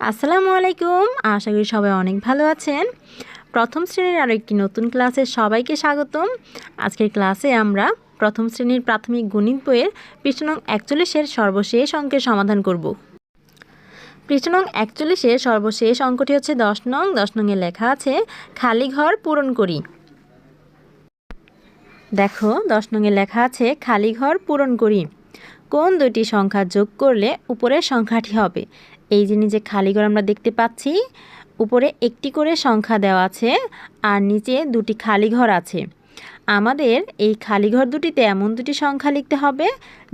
আসসালামু আলাইকুম। আশা করি সবাই অনেক ভালো আছেন। প্রথম শ্রেণির আরও একটি নতুন ক্লাসে সবাইকে স্বাগতম। আজকের ক্লাসে আমরা প্রথম শ্রেণির প্রাথমিক গণিত বইয়ের পৃষ্ঠ নং একচল্লিশের সর্বশেষ অঙ্কের সমাধান করব। পৃষ্ঠ নং একচল্লিশের সর্বশেষ অঙ্কটি হচ্ছে দশ নং। দশ নংয়ে লেখা আছে, খালি ঘর পূরণ করি। দেখো, দশ নংয়ে লেখা আছে, খালি ঘর পূরণ করি। কোন দুটি সংখ্যা যোগ করলে উপরের সংখ্যাটি হবে? এই যে নিচে খালি ঘর আমরা দেখতে পাচ্ছি, উপরে একটি করে সংখ্যা দেওয়া আছে আর নিচে দুটি খালি ঘর আছে। আমাদের এই খালি ঘর দুটিতে এমন দুটি সংখ্যা লিখতে হবে,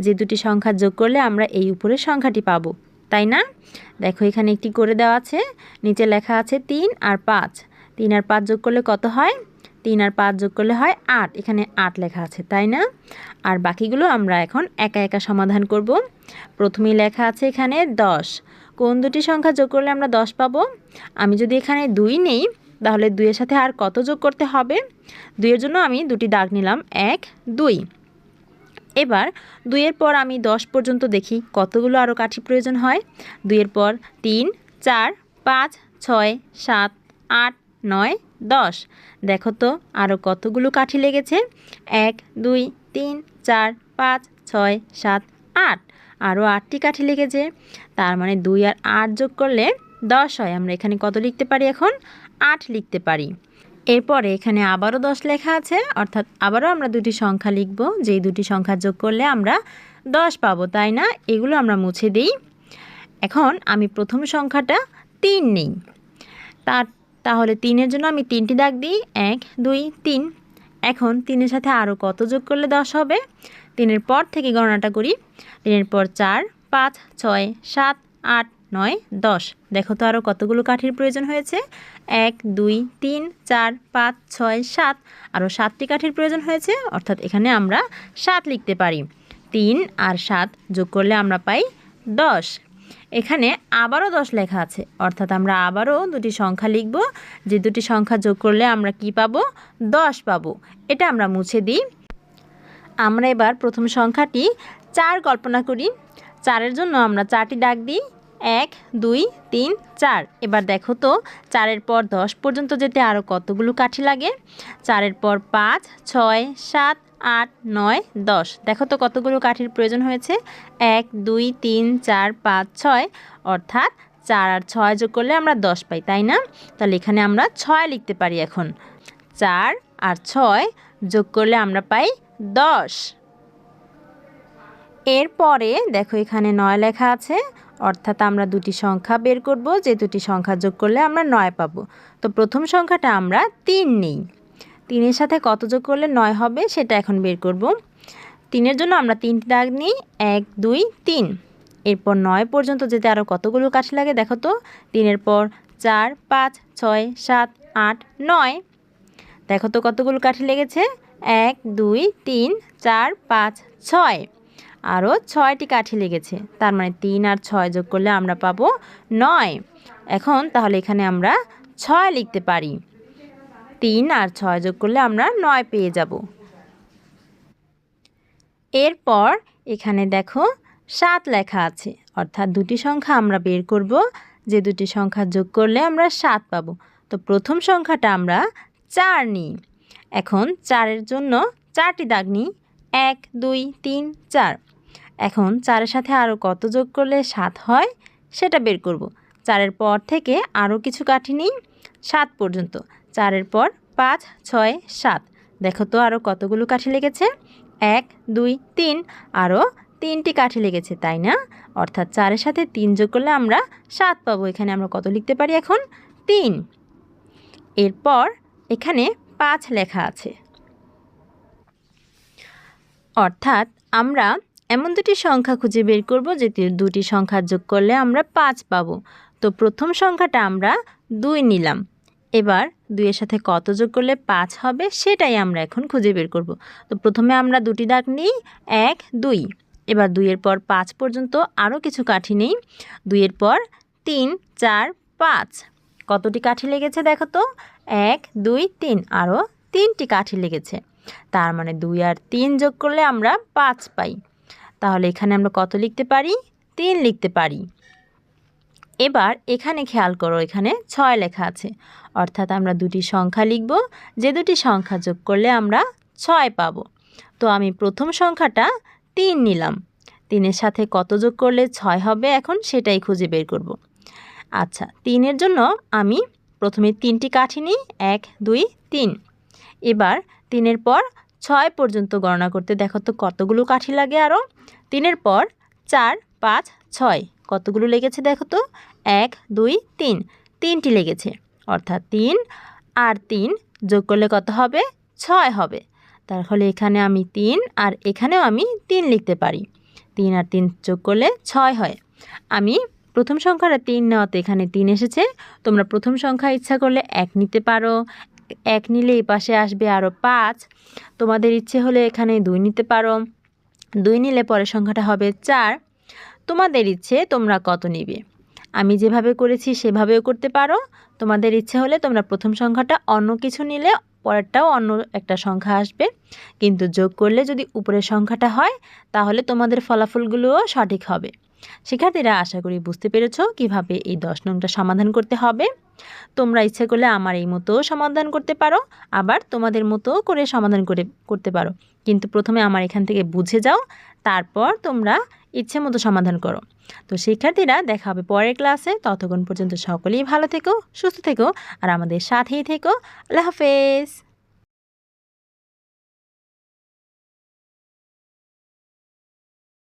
যে দুটি সংখ্যা যোগ করলে আমরা এই উপরের সংখ্যাটি পাবো। তাই না? দেখো এখানে একটি করে দেওয়া আছে, নিচে লেখা আছে তিন আর পাঁচ। তিন আর পাঁচ যোগ করলে কত হয়? তিন আর পাঁচ যোগ করলে হয় আট। এখানে আট লেখা আছে, তাই না? আর বাকিগুলো আমরা এখন একা একা সমাধান করব। প্রথমেই লেখা আছে এখানে দশ। কোন দুটি সংখ্যা যোগ করলে আমরা দশ পাবো? আমি যদি এখানে দুই নেই, তাহলে দুইয়ের সাথে আর কত যোগ করতে হবে? দুইয়ের জন্য আমি দুটি দাগ নিলাম, এক, দুই। এবার দুইয়ের পর আমি দশ পর্যন্ত দেখি কতগুলো আরও কাঠি প্রয়োজন হয়। দুইয়ের পর তিন, চার, পাঁচ, ছয়, সাত, আট নয়, দশ। দেখো তো আরও কতগুলো কাঠি লেগেছে? এক, দুই, তিন, চার, পাঁচ, ছয়, সাত, আট। আরও আটটি কাঠি লেগেছে। তার মানে দুই আর আট যোগ করলে দশ হয়। আমরা এখানে কত লিখতে পারি এখন? আট লিখতে পারি। এরপরে এখানে আবারও দশ লেখা আছে। অর্থাৎ আবারও আমরা দুটি সংখ্যা লিখব। যেই দুটি সংখ্যা যোগ করলে আমরা দশ পাবো, তাই না? এগুলো আমরা মুছে দিই। এখন আমি প্রথম সংখ্যাটা তিন নেই। তার তাহলে তিনের জন্য আমি তিনটি দাগ দিই, এক, দুই, তিন। এখন তিনের সাথে আরও কত যোগ করলে দশ হবে? তিনের পর থেকে গণনাটা করি। তিনের পর চার, পাঁচ, ছয়, সাত, আট, নয়, দশ। দেখো তো আরও কতগুলো কাঠির প্রয়োজন হয়েছে? এক, দুই, তিন, চার, পাঁচ, ছয়, সাত। আরও সাতটি কাঠির প্রয়োজন হয়েছে, অর্থাৎ এখানে আমরা সাত লিখতে পারি। তিন আর সাত যোগ করলে আমরা পাই দশ। এখানে আবারও দশ লেখা আছে। অর্থাৎ আমরা আবারও দুটি সংখ্যা লিখব। যে দুটি সংখ্যা যোগ করলে আমরা কি পাবো? দশ পাবো। এটা আমরা মুছে দিই। আমরা এবার প্রথম সংখ্যাটি চার কল্পনা করি। চারের জন্য আমরা চারটি ডাক দিই। এক, দুই, তিন, চার। এবার দেখো তো, চারের পর দশ পর্যন্ত যেতে আরও কতগুলো কাঠি লাগে? চারের পর পাঁচ, ছয়, সাত, আট, নয়, দশ। দেখো তো কতগুলো কাঠির প্রয়োজন হয়েছে? এক, দুই, তিন, চার, পাঁচ, ছয়। অর্থাৎ চার আর ছয় যোগ করলে আমরা দশ পাই, তাই না? তাহলে এখানে আমরা ছয় লিখতে পারি এখন। চার আর ছয় যোগ করলে আমরা পাই দশ। এরপরে দেখো এখানে নয় লেখা আছে। অর্থাৎ আমরা দুটি সংখ্যা বের করব, যে দুটি সংখ্যা যোগ করলে আমরা নয় পাবো। তো প্রথম সংখ্যাটা আমরা তিন নেই। তিনের সাথে কত যোগ করলে নয় হবে সেটা এখন বের করব। তিনের জন্য আমরা তিনটি দাগ নিই, এক, দুই, তিন। এরপর নয় পর্যন্ত যেতে আরও কতগুলো কাঠি লাগে, দেখো তো, তিনের পর চার, পাঁচ, ছয়, সাত, আট, নয়। দেখো তো কতগুলো কাঠি লেগেছে, এক, দুই, তিন, চার, পাঁচ, ছয়। আরও ছয়টি কাঠি লেগেছে। তার মানে তিন আর ছয় যোগ করলে আমরা পাবো নয়। এখন তাহলে এখানে আমরা ছয় লিখতে পারি। তিন আর ছয় যোগ করলে আমরা নয় পেয়ে যাব। এরপর এখানে দেখো সাত লেখা আছে। অর্থাৎ দুটি সংখ্যা আমরা বের করব। যে দুটি সংখ্যা যোগ করলে আমরা সাত পাব। তো প্রথম সংখ্যাটা আমরা চার নিই। এখন চারের জন্য চারটি দাগ নিই। এক, দুই, তিন, চার। এখন চারের সাথে আরও কত যোগ করলে সাত হয়, সেটা বের করব। চারের পর থেকে আরও কিছু কাঠি নিই, সাত পর্যন্ত। চারের পর পাঁচ, ছয়, সাত। দেখো তো আরও কতগুলো কাঠি লেগেছে? এক, দুই, তিন। আরও তিনটি কাঠি লেগেছে, তাই না? অর্থাৎ চারের সাথে তিন যোগ করলে আমরা সাত পাবো। এখানে আমরা কত লিখতে পারি এখন? তিন। এরপর এখানে পাঁচ লেখা আছে। অর্থাৎ আমরা এমন দুটি সংখ্যা খুঁজে বের করব যে দুটি সংখ্যা যোগ করলে আমরা পাঁচ পাবো। তো প্রথম সংখ্যাটা আমরা দুই নিলাম। এবার দুইয়ের সাথে কত যোগ করলে পাঁচ হবে সেটাই আমরা এখন খুঁজে বের করব। তো প্রথমে আমরা দুটি দাগ নিই, এক, দুই। এবার দুইয়ের পর পাঁচ পর্যন্ত আরও কিছু কাঠি নেই। দুইয়ের পর তিন, চার, পাঁচ। কতটি কাঠি লেগেছে দেখো তো? এক, দুই, তিন। আরও তিনটি কাঠি লেগেছে। তার মানে দুই আর তিন যোগ করলে আমরা পাঁচ পাই। তাহলে এখানে আমরা কত লিখতে পারি? তিন লিখতে পারি। এবার এখানে খেয়াল করো, এখানে ছয় লেখা আছে। অর্থাৎ আমরা দুটি সংখ্যা লিখব, যে দুটি সংখ্যা যোগ করলে আমরা ছয় পাব। তো আমি প্রথম সংখ্যাটা তিন নিলাম। তিনের সাথে কত যোগ করলে ছয় হবে এখন সেটাই খুঁজে বের করব। আচ্ছা তিনের জন্য আমি প্রথমে তিনটি কাঠি নিই, এক, দুই, তিন। এবার তিনের পর ছয় পর্যন্ত গণনা করতে দেখো তো কতগুলো কাঠি লাগে আরও তিনের পর চার, পাঁচ, ছয়। কতগুলো লেগেছে দেখো তো? এক, দুই, তিন। তিনটি লেগেছে। অর্থাৎ তিন আর তিন যোগ করলে কত হবে? ছয় হবে। তার ফলে এখানে আমি তিন আর এখানেও আমি তিন লিখতে পারি। তিন আর তিন যোগ করলে ছয় হয়। আমি প্রথম সংখ্যাটা তিন নেওয়াতে এখানে তিন এসেছে। তোমরা প্রথম সংখ্যা ইচ্ছা করলে এক নিতে পারো। এক নিলে এই পাশে আসবে আরও পাঁচ। তোমাদের ইচ্ছে হলে এখানে দুই নিতে পারো। দুই নিলে পরের সংখ্যাটা হবে চার। তোমাদের ইচ্ছে তোমরা কত নিবে? আমি যেভাবে করেছি সেভাবেও করতে পারো। তোমাদের ইচ্ছে হলে তোমরা প্রথম সংখ্যাটা অন্য কিছু নিলে, পরেরটাও অন্য একটা সংখ্যা আসবে। কিন্তু যোগ করলে যদি উপরের সংখ্যাটা হয়, তাহলে তোমাদের ফলাফলগুলোও সঠিক হবে। শিক্ষার্থীরা, আশা করি বুঝতে পেরেছ কীভাবে এই দশ নংটা সমাধান করতে হবে। তোমরা ইচ্ছে করলে আমার এই মতো সমাধান করতে পারো, আবার তোমাদের মতো করে সমাধান করে, করতে পারো। কিন্তু প্রথমে আমার এখান থেকে বুঝে যাও, তারপর তোমরা ইচ্ছে মতো সমাধান করো। তো শিক্ষার্থীরা, দেখা হবে পরের ক্লাসে। ততক্ষণ পর্যন্ত সকলেই ভালো থেকো, সুস্থ থেকো, আর আমাদের সাথেই থেকো। আল্লাহ হাফেজ।